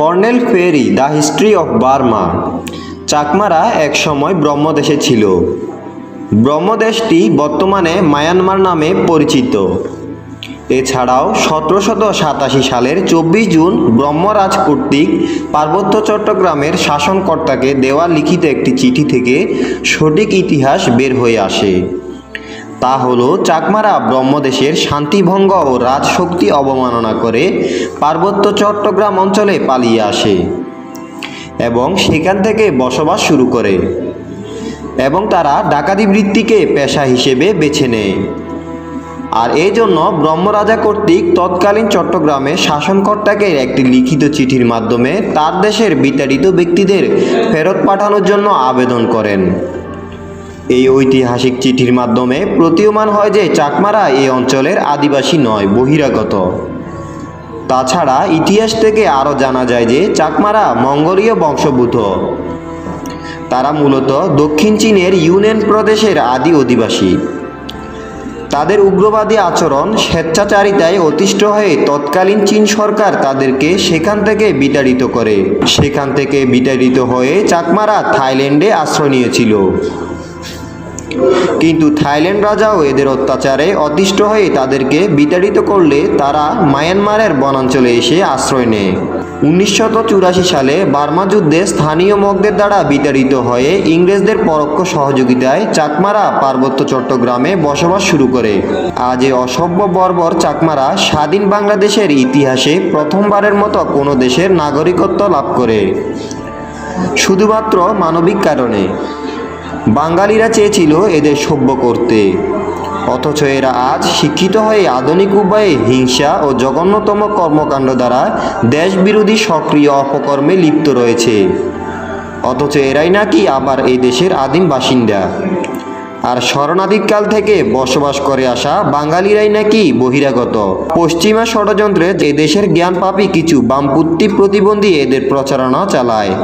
Colonel Phayre the history of Burma. চাকমারা একসময় ব্রহ্মদেশে ছিল। ব্রহ্মদেশটি বর্তমানে মায়ানমার নামে পরিচিত। এছাড়াও সতেরোশত সাতাশি সালের চব্বিশ জুন ব্রহ্মরাজ কর্তৃক পার্বত্য চট্টগ্রামের শাসনকর্তাকে দেওয়া লিখিত একটি চিঠি থেকে সঠিক ইতিহাস বের হয়ে আসে। তা হলো চাকমারা ব্রহ্মদেশের শান্তিভঙ্গ ও রাজশক্তি অবমাননা করে পার্বত্য চট্টগ্রাম অঞ্চলে পালিয়ে আসে এবং সেখান থেকে বসবাস শুরু করে এবং তারা ডাকাতি বৃত্তিকে পেশা হিসেবে বেছে নেয়। আর এই জন্য ব্রহ্মরাজা কর্তৃক তৎকালীন চট্টগ্রামে শাসনকর্তাকে একটি লিখিত চিঠির মাধ্যমে তার দেশের বিতাড়িত ব্যক্তিদের ফেরত পাঠানোর জন্য আবেদন করেন। এই ঐতিহাসিক চিঠির মাধ্যমে প্রতীয়মান হয় যে চাকমারা এই অঞ্চলের আদিবাসী নয়, বহিরাগত। তাছাড়া ইতিহাস থেকে আরও জানা যায় যে চাকমারা মঙ্গোলীয় বংশভূত তারা মূলত দক্ষিণ চীনের ইউনেন প্রদেশের আদি অধিবাসী। তাদের উগ্রবাদী আচরণ, স্বেচ্ছাচারিতায় অতিষ্ঠ হয়ে তৎকালীন চীন সরকার তাদেরকে সেখান থেকে বিতাড়িত করে। সেখান থেকে বিতাড়িত হয়ে চাকমারা থাইল্যান্ডে আশ্রয় নিয়েছিল। কিন্তু থাইল্যান্ড রাজাও এদের অত্যাচারে অতিষ্ঠ হয়ে তাদেরকে বিতাড়িত করলে তারা মায়ানমারের বনাঞ্চলে এসে আশ্রয় নেয়। উনিশশত সালে বার্মা যুদ্ধে স্থানীয় মগদের দ্বারা বিতাড়িত হয়ে ইংরেজদের পরোক্ষ সহযোগিতায় চাকমারা পার্বত্য চট্টগ্রামে বসবাস শুরু করে। আজ এ অসভ্য বর্বর চাকমারা স্বাধীন বাংলাদেশের ইতিহাসে প্রথমবারের মতো কোনো দেশের নাগরিকত্ব লাভ করে। শুধুমাত্র মানবিক কারণে। বাঙালিরা চেয়েছিল এদের সভ্য করতে। অথচ এরা আজ শিক্ষিত হয়ে আধুনিক উপায়ে হিংসা ও জঘন্যতম কর্মকাণ্ড দ্বারা দেশবিরোধী সক্রিয় অপকর্মে লিপ্ত রয়েছে। অথচ এরাই নাকি আবার এই দেশের আদিম বাসিন্দা। আর শরণাধিকাল থেকে বসবাস করে আসা বাঙালিরাই নাকি বহিরাগত। পশ্চিমা ষড়যন্ত্রে এদেশের জ্ঞানপাপী কিছু বামপুত্তি প্রতিবন্ধী এদের প্রচারণা চালায়।